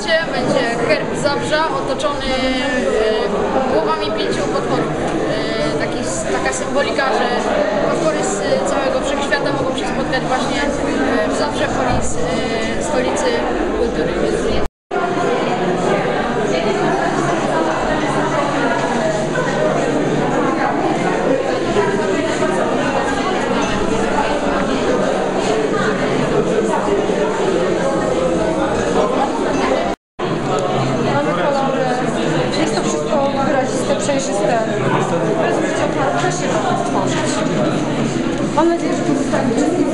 płocie będzie herb Zabrza otoczony e, głowami pięciu potworów. E, taki, taka symbolika, że potwory z całego wszechświata mogą się spotkać właśnie e, w Zabrze Polis. Wyraziste, przejrzyste. Chciał wcześniej to stworzyć. Mam nadzieję, że pozostaje czyste